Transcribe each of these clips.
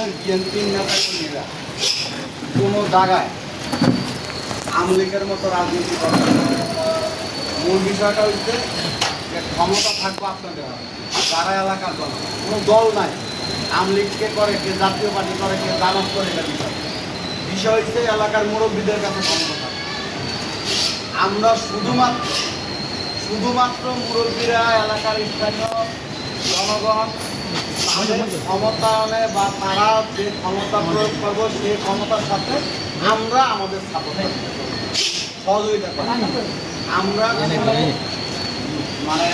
আমাদের বিএনপির নেতা কর্মীরা কোনো জায়গায় আওয়ামী লীগের মতো রাজনীতি করে না। মূল বিষয়টা হচ্ছে যে ক্ষমতা থাকব আপনাদের হাতে। যারা এলাকার দল কোনো দল নাই আওয়ামী করে, কে জাতীয় পার্টি করে, কে জামাত করে, এটা বিষয় বিষয় হচ্ছে এলাকার মুরব্বীদের কাছে ক্ষমতা আমরা শুধুমাত্র শুধুমাত্র মুরব্বীরা, এলাকার স্থানীয় জনগণ ক্ষমতায়নে বা তারা যে ক্ষমতা প্রয়োগ করব, সেই ক্ষমতার সাথে আমরা আমাদের করব। সহযোগিতা করি আমরা মানে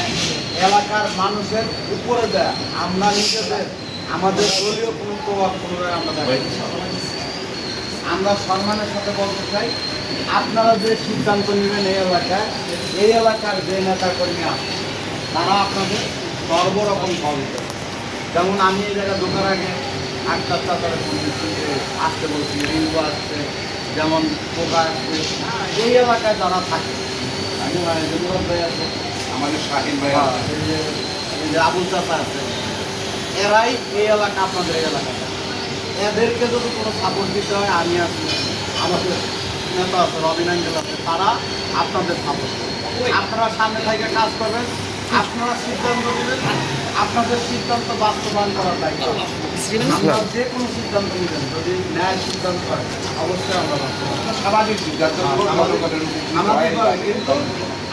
এলাকার মানুষের উপরে দেয়া, আমরা নিজেদের, আমাদের দলীয় কোনো প্রভাব প্রয়োগ আমরা আমরা সম্মানের সাথে বলতে চাই, আপনারা যে সিদ্ধান্ত নেবেন এই এলাকায়, এই এলাকার যে নেতা কর্মী আছে তারা আপনাদের সর্বরকম সহযোগিতা। যেমন আমি এই জায়গায় ঢোকার আগে আটটা চাতারে দিচ্ছি যে আসতে বলছি রিঙ্কু আসছে, যেমন পোকা আসছে। এই এলাকায় যারা থাকে, আমি যে ভাই আছে, আমাদের শাহিন ভাই। এই যে আবুল চাচা আছে, এরাই এই এলাকা আপনাদের এই এলাকাটা এদেরকে যদি কোনো সাপোর্ট দিতে হয়, আমি আছি আমাদের নেতা আছে রবিন আঙ্কেল আছে, তারা আপনাদের সাপোর্ট আপনারা সামনে থেকে কাজ করবেন। আপনারা সিদ্ধান্ত নেবেন আপনাদের সিদ্ধান্ত বাস্তবায়ন করার দায়িত্ব। আপনারা যে কোনো সিদ্ধান্ত নেবেন যদি ন্যায় সিদ্ধান্ত হয় অবশ্যই আমরা করব। সামাজিক সিদ্ধান্ত আমাদের কিন্তু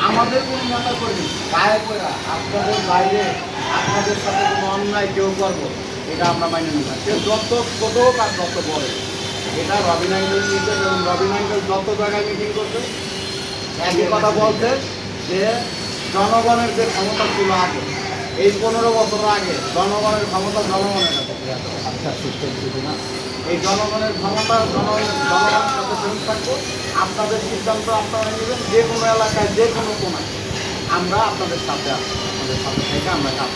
আমাদের কোনো নেতা কর্মী গায়ে করে আপনাদের বাইরে আপনাদের সাথে কোনো অন্যায় কেউ করব এটা আমরা মাইনে নিই না। কেউ যত ছোট হোক আর যত বড়। এটা রবিন আঙ্গেল নিতে এবং রবিন আঙ্গেল যত জায়গায় মিটিং করছে একই কথা বলছে যে জনগণের যে ক্ষমতা ছিল আগে এই পনেরো বছর আগে জনগণের ক্ষমতা জনগণের কাছে এই জনগণের ক্ষমতা জনগণের জনগণের সাথে ফেরত থাকব। আপনাদের সিদ্ধান্ত আপনারা নেবেন যে কোনো এলাকায় যে কোনো কোনায় আমরা আপনাদের সাথে আসব আমাদের সাথে থেকে আমরা কাজ।